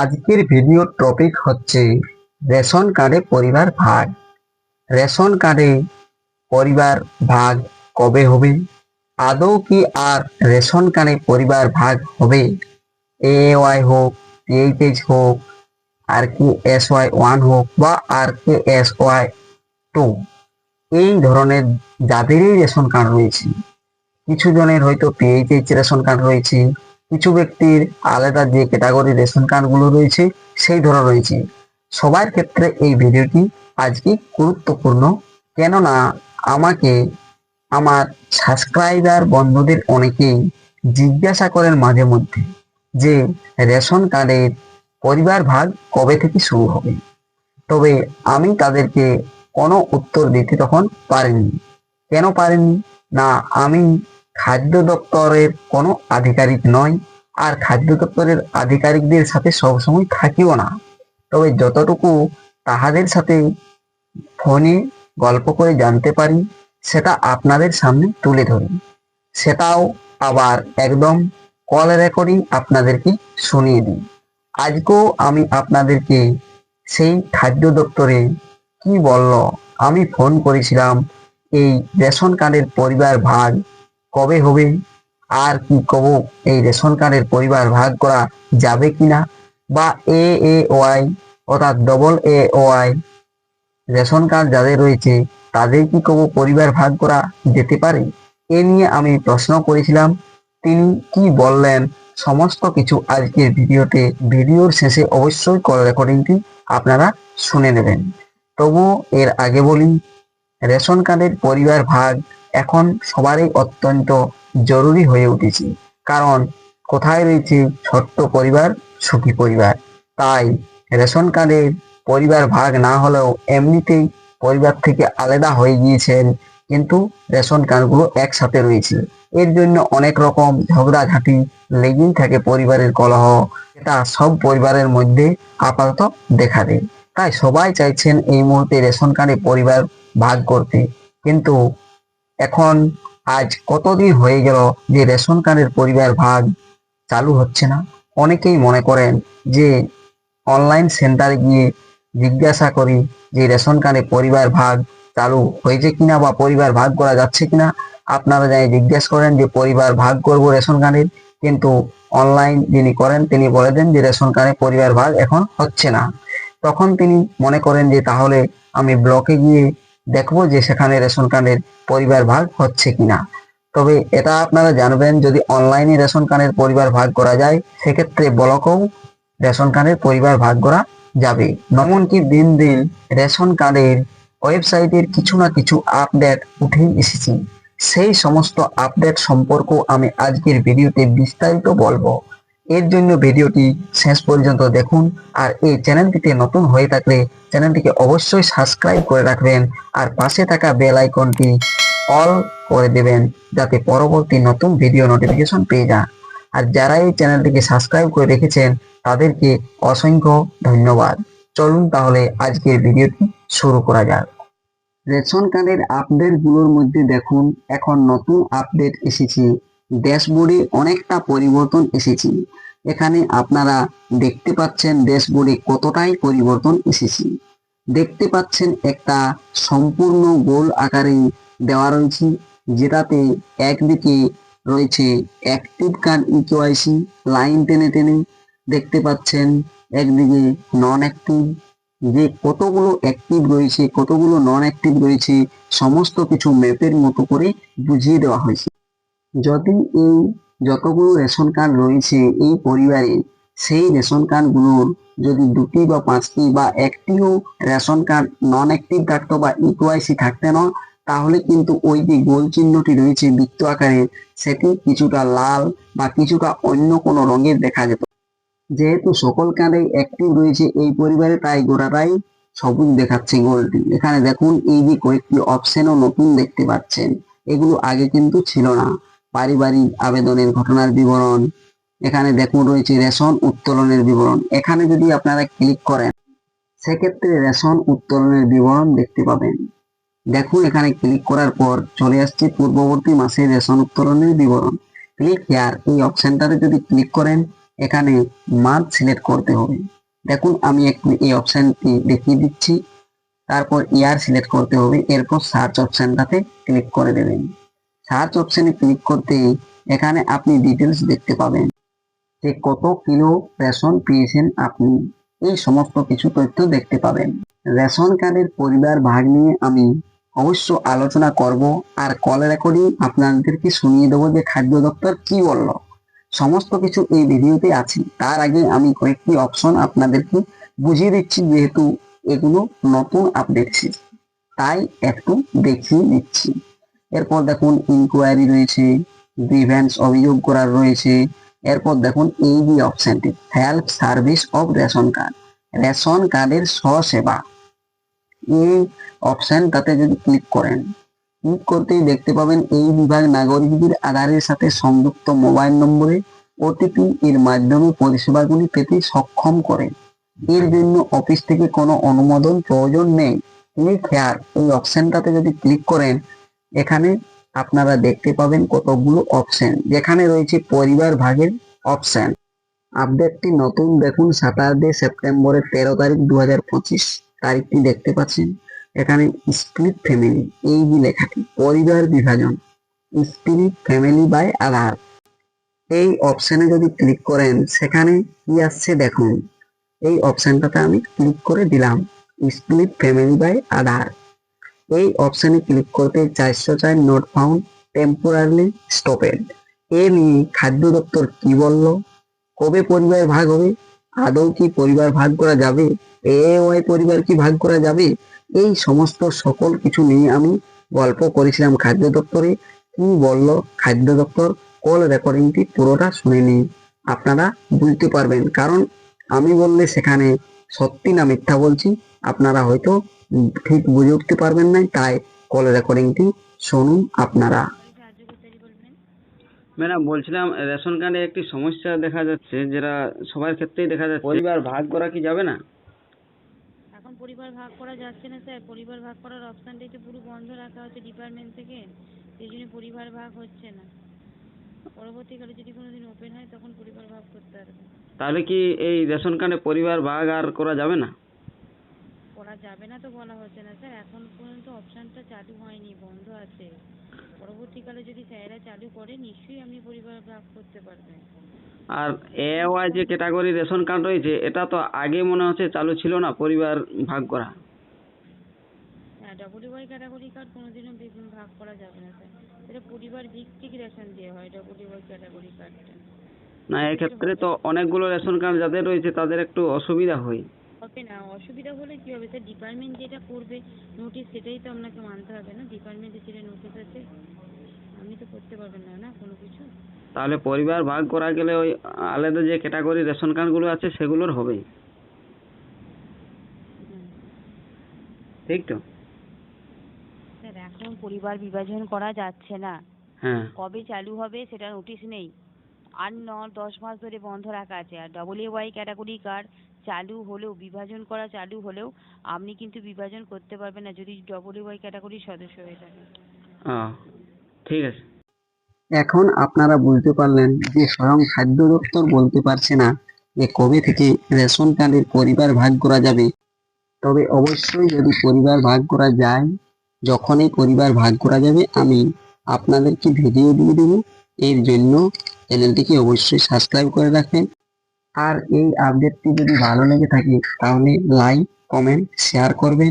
আজকের ভিডিওর টপিক হচ্ছে রেশন কার্ডে পরিবার ভাগ। রেশন কার্ডে পরিবার ভাগ কবে হবে? আদৌ কি আর রেশন কার্ডে পরিবার ভাগ হবে? এ ওয়াই হোক এইচ হোক, R K S Y one হোক বা R K S Y two এই ধরনের যাদেরই রেশন কার্ড রয়েছে, কিছু জনের হয়তো পিএইচএইচ রেশন কার্ড রয়েছে কিছু ব্যক্তির আলাদা যে ক্যাটাগরি রেশন কার্ডগুলো রয়েছে, সেই ধরনের রয়েছে। সবার ক্ষেত্রে এই ভিডিওটি আজকে গুরুত্বপূর্ণ। কেননা আমাকে, আমার সাবস্ক্রাইবার বন্ধুদের অনেকেই জিজ্ঞাসা করেন মাঝে মধ্যে যে রেশন কার্ডের পরিবার ভাগ কবে থেকে শুরু হবে? তবে আমি তাদেরকে কোনো উত্তর দিতে তখন পারিনি। কেন পারিনি? না, আমি খাদ্য দপ্তরের কোনো আধিকারিক নয় আর খাদ্য দপ্তরের আধিকারিকদের সাথে সবসময় থাকিও না। তবে যতটুকু তাহাদের সাথে ফোনে গল্প করে জানতে পারি, সেটা আপনাদের সামনে তুলে ধরি। সেটাও আবার একদম কল রেকর্ডিং আপনাদেরকে শুনিয়ে দিই। আজকেও আমি আপনাদেরকে সেই খাদ্য দপ্তরে কি বলল আমি ফোন করেছিলাম, এই রেশন কার্ডের পরিবার ভাগ কবে হবে? আর কি কব? এই রেশন কার্ডের পরিবার ভাগ করা যাবে কিনা? বা এ এ ওয়াই অর্থাৎ double A Y ration card যাদের রয়েছে, তাদের কি কব পরিবার ভাগ করা যেতে পারে? এ নিয়ে আমি প্রশ্ন করেছিলাম। তিনি কি বললেন? সমস্ত কিছু আজকের ভিডিওতে, ভিডিওর শেষে অবশ্যই কল রেকর্ডিংটি আপনারা শুনে নেবেন। তবু এর আগে বলি, রেশন কার্ডের পরিবার ভাগ এখন সবারই অত্যন্ত জরুরি হয়ে উঠেছে। কারণ কোথায় রয়েছে ছোট্ট পরিবার, সুখী পরিবার? তাই রেশন কার্ডের পরিবার ভাগ না হলেও এমনিতেই পরিবার থেকে আলাদা হয়ে গিয়েছেন, কিন্তু রেশন কার্ডগুলো একসাথে রয়েছে। এর জন্য অনেক রকম ঝগড়াঝাঁটি লেগেই থাকে পরিবারের কলহ, এটা সব পরিবারের মধ্যে আপাতত দেখা দেয়। তাই সবাই চাইছেন এই মুহূর্তে রেশন কার্ডে পরিবার ভাগ করতে। কিন্তু এখন আজ কতদিন হয়ে গেল যে রেশন কার্ডের পরিবার ভাগ চালু হচ্ছে না? অনেকেই মনে করেন যে অনলাইন সেন্টারে গিয়ে জিজ্ঞাসা করি যে রেশন কার্ডে পরিবার ভাগ চালু হয়েছে কিনা বা পরিবার ভাগ করা যাচ্ছে কিনা? আপনারা যাই জিজ্ঞেস করেন যে পরিবার ভাগ করব রেশন কার্ডের। কিন্তু অনলাইন যিনি করেন, তিনি বলে দেন যে রেশন কার্ডে পরিবার ভাগ এখন হচ্ছে না। তখন তিনি মনে করেন যে তাহলে আমি ব্লকে গিয়ে দেখব যে সেখানে রেশন কার্ডের পরিবার ভাগ হচ্ছে কিনা। তবে এটা আপনারা জানবেন, যদি অনলাইনে রেশন কার্ডের পরিবার ভাগ করা যায়, সেক্ষেত্রে ব্লকেও রেশন কার্ডের পরিবার ভাগ করা যাবে। এমনকি দিন দিন রেশন কার্ডের ওয়েবসাইটের কিছু না কিছু আপডেট উঠেই এসেছে। সেই সমস্ত আপডেট সম্পর্ক আমি আজকের ভিডিওতে বিস্তারিত বলব। এর জন্য ভিডিওটি শেষ পর্যন্ত দেখুন আর এই চ্যানেলটিতে নতুন হয়ে থাকলে চ্যানেলটিকে অবশ্যই সাবস্ক্রাইব করে রাখবেন আর পাশে থাকা বেল আইকনটি অল করে দেবেন যাতে পরবর্তী নতুন ভিডিও নোটিফিকেশন পেয়ে যান। আর যারা এই চ্যানেলটিকে সাবস্ক্রাইব করে রেখেছেন, তাদেরকে অসংখ্য ধন্যবাদ। চলুন তাহলে আজকের ভিডিওটি শুরু করা যাক। রেশন কার্ডের আপডেটগুলোর মধ্যে দেখুন, এখন নতুন আপডেট এসেছে। ড্যাশবোর্ডে অনেকটা পরিবর্তন এসেছে। এখানে আপনারা দেখতে পাচ্ছেন ড্যাশবোর্ডে কতটাই পরিবর্তন এসেছে। দেখতে পাচ্ছেন একটা সম্পূর্ণ গোল আকারে দেওয়া রয়েছে, যেটাতে একদিকে রয়েছে অ্যাক্টিভ কার্ড ইকেওয়াইসি লাইন টেনে টেনে। দেখতে পাচ্ছেন একদিকে নন অ্যাক্টিভ যে কতগুলো অ্যাক্টিভ রয়েছে, কতগুলো নন অ্যাক্টিভ রয়েছে, সমস্ত কিছু ম্যাপের মতো করে বুঝিয়ে দেওয়া হয়েছে। যদি এই যতগুলো রেশন কার্ড রয়েছে এই পরিবারে, সেই রেশন কার্ডগুলোর যদি দুটি বা পাঁচটি বা একটিও রেশন কার্ড নন অ্যাক্টিভ থাকতো বা ইকুয়াইসি থাকতে না, তাহলে কিন্তু ওই যে গোল চিহ্নটি রয়েছে বৃত্ত আকারে, সেটি কিছুটা লাল বা কিছুটা অন্য কোনো রঙের দেখা যেত। যেহেতু সকল কার্ডে অ্যাক্টিভ রয়েছে এই পরিবারে, তাই গোড়াটাই সবুজ দেখাচ্ছে গোলটি। এখানে দেখুন, এই যে কয়েকটি অপশনও নতুন দেখতে পাচ্ছেন। এগুলো আগে কিন্তু ছিল না। পারিবারিক আবেদনের ঘটনার বিবরণ। এখানে দেখুন রয়েছে রেশন উত্তোলনের বিবরণ। এখানে যদি আপনারা ক্লিক করেন, সেক্ষেত্রে রেশন উত্তোলনের বিবরণ দেখতে পাবেন। দেখুন, এখানে ক্লিক করার পর চলে আসছে পূর্ববর্তী মাসের রেশন উত্তোলনের বিবরণ। ক্লিক হেয়ার, এই অপশনটাতে যদি ক্লিক করেন, এখানে মান্থ সিলেক্ট করতে হবে। দেখুন, আমি একটু এই অপশনটি দেখিয়ে দিচ্ছি। তারপর ইয়ার সিলেক্ট করতে হবে। এরপর সার্চ অপশনটাতে ক্লিক করে দেবেন। সার্চ অপশনে ক্লিক করতে এখানে আপনি ডিটেলস দেখতে পাবেন। যে কত কিলো রেশন পেয়েছেন আপনি, এই সমস্ত কিছু তথ্য দেখতে পাবেন। রেশন কার্ডের পরিবার ভাগ নিয়ে আমি অবশ্য আলোচনা করব আর কল রেকর্ডিং আপনাদেরকে শুনিয়ে দেবো যে খাদ্য দপ্তর কি বলল। সমস্ত কিছু এই ভিডিওতে আছে। তার আগে আমি কয়েকটি অপশন আপনাদেরকে বুঝিয়ে দিচ্ছি, যেহেতু এগুলো নতুন আপডেট তাই একটু দেখিয়ে দিচ্ছি। এরপর দেখুন ইনকোয়ারি রয়েছে গ্রিভেন্স অভিযোগ করার রয়েছে, এরপর দেখুন এই যে অপশনটি help service of ration card ration কার্ডের স্বসেবা। এই অপশনটাতে যদি ক্লিক করেন ক্লিক করতেই দেখতে পাবেন এই বিভাগ নাগরিকদের আধারের সাথে সংযুক্ত মোবাইল নম্বরে ওটিপি এর মাধ্যমে পরিষেবাগুলি পেতে সক্ষম করে। এর জন্য অফিস থেকে কোনো অনুমোদন প্রয়োজন নেই। ক্লিক হেয়ার এই অপশনটাতে যদি ক্লিক করেন এখানে আপনারা দেখতে পাবেন কতগুলো অপশন যেখানে রয়েছে পরিবার ভাগের অপশন আপডেটটি নতুন। দেখুন সাতাশে সেপ্টেম্বরের তেরো তারিখ দু হাজার পঁচিশ তারিখটি দেখতে পাচ্ছেন। এখানে স্প্লিট ফ্যামিলি এই যে লেখাটি, পরিবার বিভাজন। স্প্লিট ফ্যামিলি বাই আধার এই অপশনে যদি ক্লিক করেন, সেখানে কি আসছে দেখুন। এই অপশনটাতে আমি ক্লিক করে দিলাম। স্প্লিট ফ্যামিলি বাই আধার এই অপশনে ক্লিক করতে চারশো চার নোট ফাউন্ড টেম্পোরারি স্টপেড এ নিয়ে খাদ্য দপ্তর কি বলল? কবে পরিবার ভাগ হবে? আদৌ কি পরিবার ভাগ করা যাবে? এ ওয়াই পরিবার কি ভাগ করা যাবে? এই সমস্ত সকল কিছু নিয়ে আমি গল্প করেছিলাম খাদ্য দপ্তরে। কি বলল খাদ্য দপ্তর? কল রেকর্ডিংটি পুরোটা শুনে নিন। আপনারা বুঝতে পারবেন। কারণ আমি বললে সেখানে সত্যি না মিথ্যা বলছি। আপনারা হয়তো ঠিক বুঝে উঠতে পারবেন না তাই কল রেকর্ডিংটি শুনুন আপনারা। ম্যাডাম বলছিলাম রেশন কার্ডে একটি সমস্যা দেখা যাচ্ছে যেটা সবার ক্ষেত্রেই দেখা যাচ্ছে। পরিবার ভাগ করা কি যাবে না? এখন পরিবার ভাগ করা যাচ্ছে না স্যার। পরিবার ভাগ করার অপশানটাই তো পুরো বন্ধ রাখা হচ্ছে ডিপার্টমেন্ট থেকে। সেই জন্য পরিবার ভাগ হচ্ছে না। পরবর্তীকালে যদি কোনো দিন ওপেন হয় তখন পরিবার ভাগ করতে পারবে। তাহলে কি এই রেশন কার্ডে পরিবার ভাগ আর করা যাবে না? যাবে না তো বলা হচ্ছে না। স্যার এখন পর্যন্ত অপশানটা চালু হয়নি বন্ধ আছে। পরবর্তীকালে যদি স্যারেরা চালু করে নিশ্চয়ই আপনি পরিবার ভাগ করতে পারবেন। আর এ ওয়াই যে ক্যাটাগরি রেশন কার্ড রয়েছে এটা তো আগে মনে হচ্ছে চালু ছিল না পরিবার ভাগ করা। হ্যাঁ ডবল ওয়াই ক্যাটাগরি কার্ড কোনোদিনও ভাগ করা যাবে না স্যার। এটা পরিবার ভিত্তিক রেশন দেওয়া হয় ডবল ওয়াই ক্যাটাগরি কার্ডটা না এক্ষেত্রে তো অনেকগুলো রেশন কার্ড যাদের রয়েছে তাদের একটু অসুবিধা হয়। হবে না অসুবিধা হলে কি হবে? স্যার ডিপার্টমেন্ট যেটা করবে নোটিশ সেটাই তো আপনাকে মানতে হবে না? ডিপার্টমেন্টে যেটা নোটিশ আছে আপনি তো করতে পারবেন না না? কোনো কিছু? তাহলে পরিবার ভাগ করা গেলে ওই আলাদা যে ক্যাটাগরি রেশন কার্ডগুলো আছে সেগুলোর হুম। ঠিক তো? স্যার এখন পরিবার বিভাজন করা যাচ্ছে না। হ্যাঁ। কবে চালু হবে সেটা নোটিশ নেই। আর ন দশ মাস ধরে বন্ধ রাখা আছে। আর double A Y category card চালু হলেও বিভাজন করা চালু হলেও আপনি কিন্তু বিভাজন করতে পারবেন না যদি ডবল এ ওয়াই ক্যাটাগরির সদস্য হয়ে থাকেন। ঠিক আছে। এখন আপনারা বুঝতে পারলেন যে স্বয়ং খাদ্য দপ্তর বলতে পারছে না যে কবে থেকে রেশন কার্ডের পরিবার ভাগ করা যাবে। তবে অবশ্যই যদি পরিবার ভাগ করা যায় যখনই পরিবার ভাগ করা যাবে আমি আপনাদেরকে ভিডিও দিয়ে দেবো। এর জন্য চ্যানেলটিকে অবশ্যই সাবস্ক্রাইব করে রাখবেন। আর এই আপডেটটি যদি ভালো লেগে থাকে, তাহলে লাইক, কমেন্ট, শেয়ার করবেন।